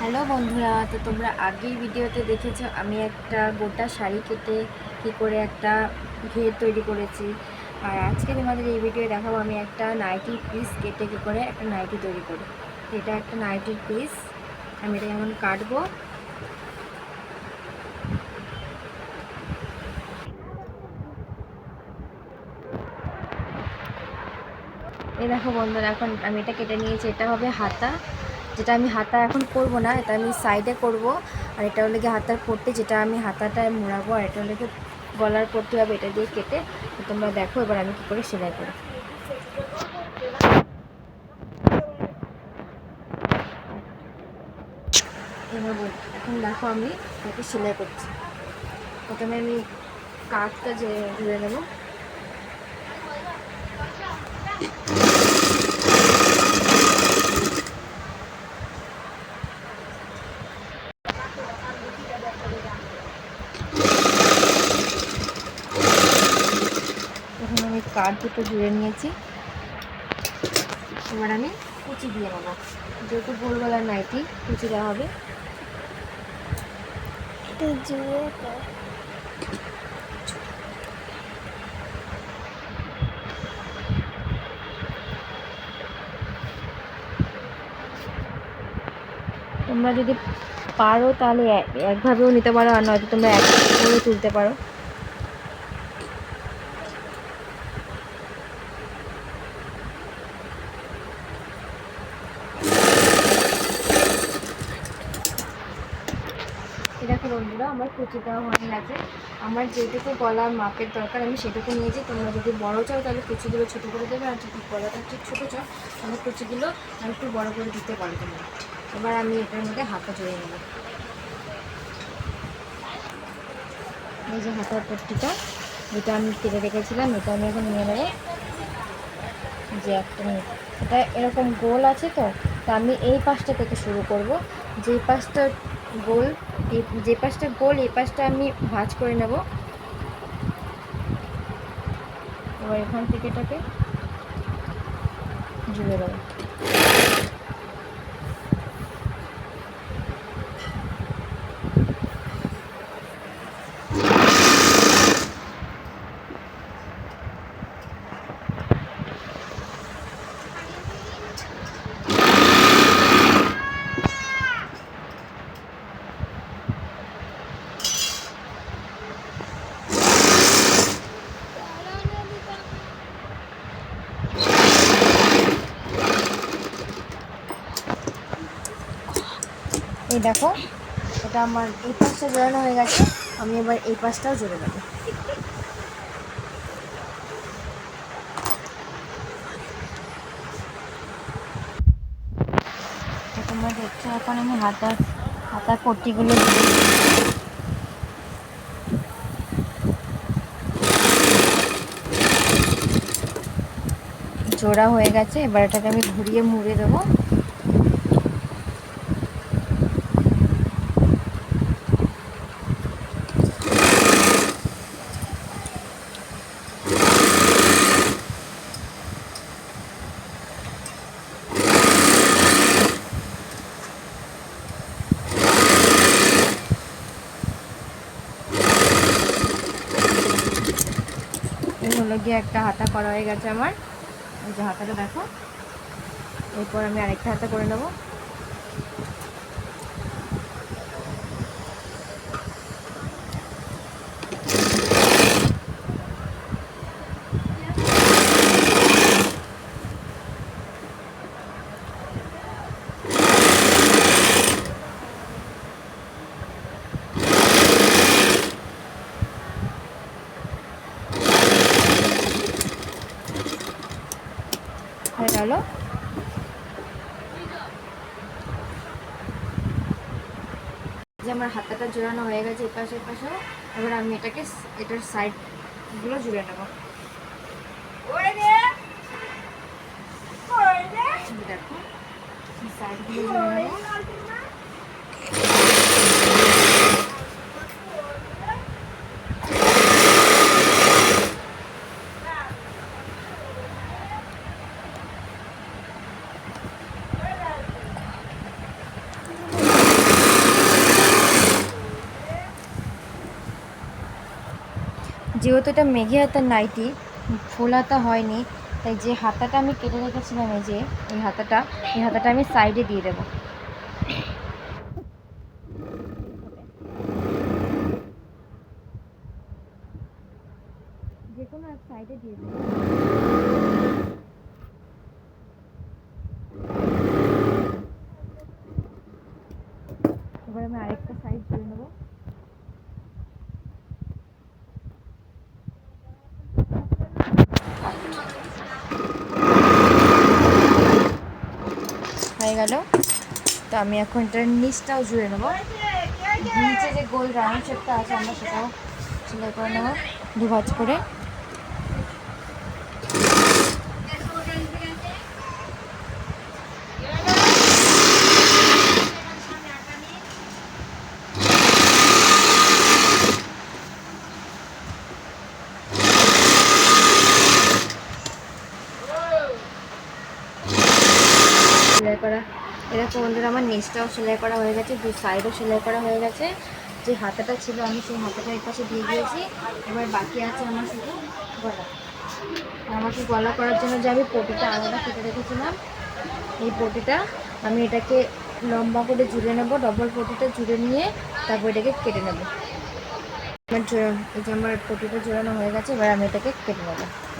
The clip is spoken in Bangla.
হ্যালো বন্ধুরা, তো তোমরা আগের ভিডিওতে দেখেছ, আমি একটা গোটা শাড়ি কেটে কী করে একটা ঘের তৈরি করেছি। আর আজকে তোমাদের এই ভিডিও দেখাবো আমি একটা নাইটির পিস কেটে কী করে একটা নাইটি তৈরি করি। এটা একটা নাইটির পিস আমি এটা যেমন কাটবো। এই দেখো বন্ধুরা, এখন আমি এটা কেটে নিয়েছি, এটা হবে হাতা। যেটা আমি হাতা এখন করব না, এটা আমি সাইডে করব। আর এটা হলে গিয়ে হাতার পট্টি, যেটা আমি হাতাটায় মোড়াবো, আর এটা হলে গলার পড়তে হবে, এটা দিয়ে কেটে তোমরা দেখো, এবার আমি কী করে সেলাই করি এখন দেখো আমি তাকে সেলাই করছি। প্রথমে আমি কাঠটা যে ধরে নেব এখন আমি কাঠ দুটো জুড়ে নিয়েছি। এবার আমি কুচি দিয়ে নেব। যেহেতু গোলগলার নাইটি কুচি দেওয়া হবে। তোমরা যদি পারো তাহলে এক- একভাবেও নিতে পারো আর নয়তো তোমরা এক তুলতে পারো। বন্ধুরা, আমার কুচি দেওয়া হয়ে গেছে। আমার যেটুকু গলার মাপের দরকার, আমি সেটুকু নিয়েছি। তোমরা যদি বড়ো চাও, তাহলে কুচিগুলো ছোটো করে দেবে, আর যদি গলাটা ঠিক ছোটো চাও, তাহলে কুচিগুলো আমি একটু বড়ো করে দিতে পারো তোমরা। এবার আমি এটার মধ্যে হাতা জড়িয়ে নেব। এই যে হাতার পট্টিটা যেটা আমি কেটে রেখেছিলাম, এটা আমি এখন নিয়ে নেব। যে একটা এটা এরকম গোল আছে তো, তা আমি এই পাশটা থেকে শুরু করব। যে পাশটা গোল যে পাশটা গোল, এই পাশটা আমি ভাঁজ করে নেব। এবার এখান থেকে এটাকে জুড়ে দেবো। এই দেখো, এটা আমার এই পাশটা জোড়ানো হয়ে গেছে, আমি এবার এই পাশটাও জোড়ে দেবো তোমরা দেখছ, এখন আমি হাতার হাতার পট্টিগুলো জোড়া হয়ে গেছে, এবার এটাকে আমি ঘুরিয়ে মুড়ে দেবো। হলো গিয়ে একটা হাতা করা হয়ে গেছে আমার। এই যে হাতাটা দেখো। এরপর আমি আরেকটা হাতা করে নেব হয়ে গেল যে আমার হাতাটা জোড়ানো হয়ে গেছে এপাশে এপাশেও এবার আমি এটাকে এটার সাইডগুলো জুড়ে নেব। দেখো সাইডগুলো জুড়ে নেব। যেহেতু এটা মেঘে হাতার নাইটি ফুল হাতা হয়নি, তাই যে হাতাটা আমি কেটে রেখেছিলাম এই যে, এই হাতাটা এই হাতাটা আমি সাইডে দিয়ে দেবো। যে কোনো এক সাইডে দিয়ে দেবো। এবার আমি আরেকটা সাইড দিয়ে নেব হয়ে গেল। তো আমি এখন এটার নিচটাও জুড়ে নেব। নিচে যে গোল রাউন্ড শেপটা আছে আমরা সেটাও সেলাই করে নেব। দুভাজ করে। সেলাই করা। এরকম বন্ধুরা আমার নিচটাও সেলাই করা হয়ে গেছে, দু সাইডও সেলাই করা হয়ে গেছে। যে হাতাটা ছিল আমি সেই হাতাটা এই পাশে দিয়ে দিয়েছি। এবার বাকি আছে আমার শুধু গলা। আমাকে গলা করার জন্য যে আমি পটিটা আলাদা কেটে রেখেছিলাম, এই পটিটা আমি এটাকে লম্বা করে জুড়ে নেব ডবল পটিটা জুড়ে নিয়ে তারপর এটাকে কেটে নেব। আমার জোড়া- এই যে আমার পটিটা জোড়ানো হয়ে গেছে, এবার আমি এটাকে কেটে নেব।